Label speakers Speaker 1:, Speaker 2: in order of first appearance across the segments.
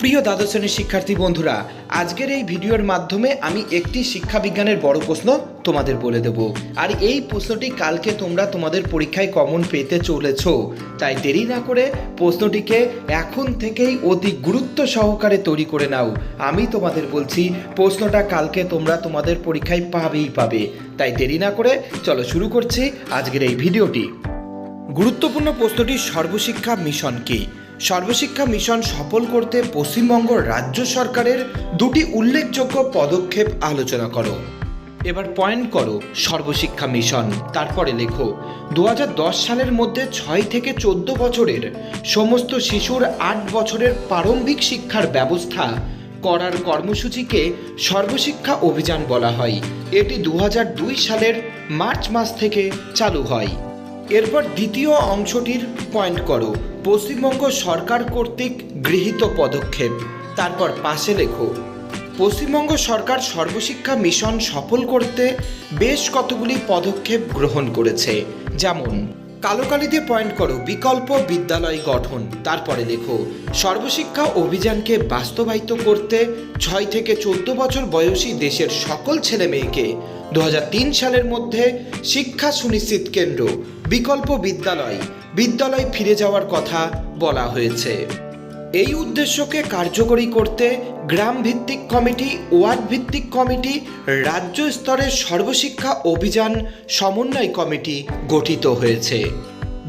Speaker 1: প্রিয় দ্বাদশ শ্রেণির শিক্ষার্থী বন্ধুরা, আজকের এই ভিডিওর মাধ্যমে আমি একটি শিক্ষা বিজ্ঞানের বড় প্রশ্ন তোমাদের বলে দেব। আর এই প্রশ্নটি কালকে তোমরা তোমাদের পরীক্ষায় কমন পেতে চলেছ। তাই দেরি না করে প্রশ্নটিকে এখন থেকেই অতি গুরুত্ব সহকারে তৈরি করে নাও। আমি তোমাদের বলছি, প্রশ্নটা কালকে তোমরা তোমাদের পরীক্ষায় পাবেই পাবে। তাই দেরি না করে চলো শুরু করছি আজকের এই ভিডিওটি। গুরুত্বপূর্ণ প্রশ্নটি সর্বশিক্ষা মিশন কি? সর্বশিক্ষা মিশন সফল করতে পশ্চিমবঙ্গ রাজ্য সরকারের দুটি উল্লেখযোগ্য পদক্ষেপ আলোচনা করো। এবার পয়েন্ট করো সর্বশিক্ষা মিশন। তারপরে লেখো দু হাজার দশ সালের মধ্যে ছয় থেকে চোদ্দ বছরের সমস্ত শিশুর আট বছরের প্রারম্ভিক শিক্ষার ব্যবস্থা করার কর্মসূচিকে সর্বশিক্ষা অভিযান বলা হয়। এটি দু হাজার দুই সালের মার্চ মাস থেকে চালু হয়। এরপর দ্বিতীয় অংশটির পয়েন্ট করো পশ্চিমবঙ্গ সরকার কর্তৃক গৃহীত পদক্ষেপ। তারপর পাশে লেখো, পশ্চিমবঙ্গ সরকার সর্বশিক্ষা মিশন সফল করতে বেশ কতগুলি পদক্ষেপ গ্রহণ করেছে। যেমন কালোকালিতে পয়েন্ট করো বিকল্প বিদ্যালয় গঠন। তারপরে লেখো, সর্বশিক্ষা অভিযানকে বাস্তবায়িত করতে ছয় থেকে চোদ্দ বছর বয়সী দেশের সকল ছেলে মেয়েকে দু হাজার তিন সালের মধ্যে শিক্ষা সুনিশ্চিত কেন্দ্র, বিকল্প বিদ্যালয় বিদ্যালয় ফিরে যাওয়ার কথা বলা হয়েছে। এই উদ্দেশ্যকে কার্যকরী করতে গ্রাম ভিত্তিক কমিটি ওয়ার্ড ভিত্তিক কমিটি, রাজ্য স্তরের সর্বশিক্ষা অভিযান সমন্বয় কমিটি গঠিত হয়েছে।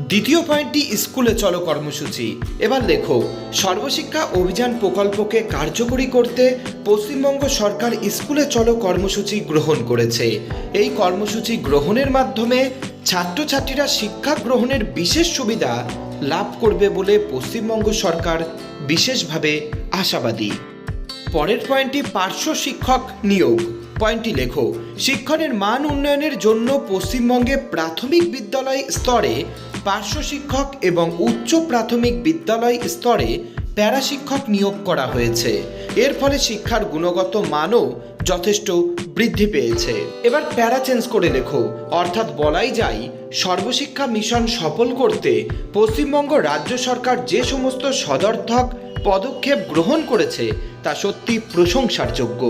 Speaker 1: দ্বিতীয় পয়েন্টটি স্কুলে চলো কর্মসূচি। এবার লেখো সর্বশিক্ষা অভিযান প্রকল্পকে কার্যকরী করতে পশ্চিমবঙ্গ সরকার স্কুলে চলো কর্মসূচি গ্রহণ করেছে। এই কর্মসূচি গ্রহণের মাধ্যমে ছাত্রছাত্রীরা শিক্ষা গ্রহণের বিশেষ সুবিধা লাভ করবে বলে পশ্চিমবঙ্গ সরকার বিশেষভাবে আশাবাদী। পরের পয়েন্টটি পার্শ্ব শিক্ষক নিয়োগ। পয়েন্টটি লেখো। শিক্ষণের মান উন্নয়নের জন্য পশ্চিমবঙ্গে প্রাথমিক বিদ্যালয় স্তরে পার্শ্ব শিক্ষক এবং উচ্চ প্রাথমিক বিদ্যালয় স্তরে প্যারা শিক্ষক নিয়োগ করা হয়েছে। এর ফলে শিক্ষার গুণগত মানও যথেষ্ট বৃদ্ধি পেয়েছে। এবার প্যারা চেঞ্জ করে লেখো। অর্থাৎ বলাই যায়, সর্বশিক্ষা মিশন সফল করতে পশ্চিমবঙ্গ রাজ্য সরকার যে সমস্ত সদর্থক পদক্ষেপ গ্রহণ করেছে, তা সত্যি প্রশংসার যোগ্য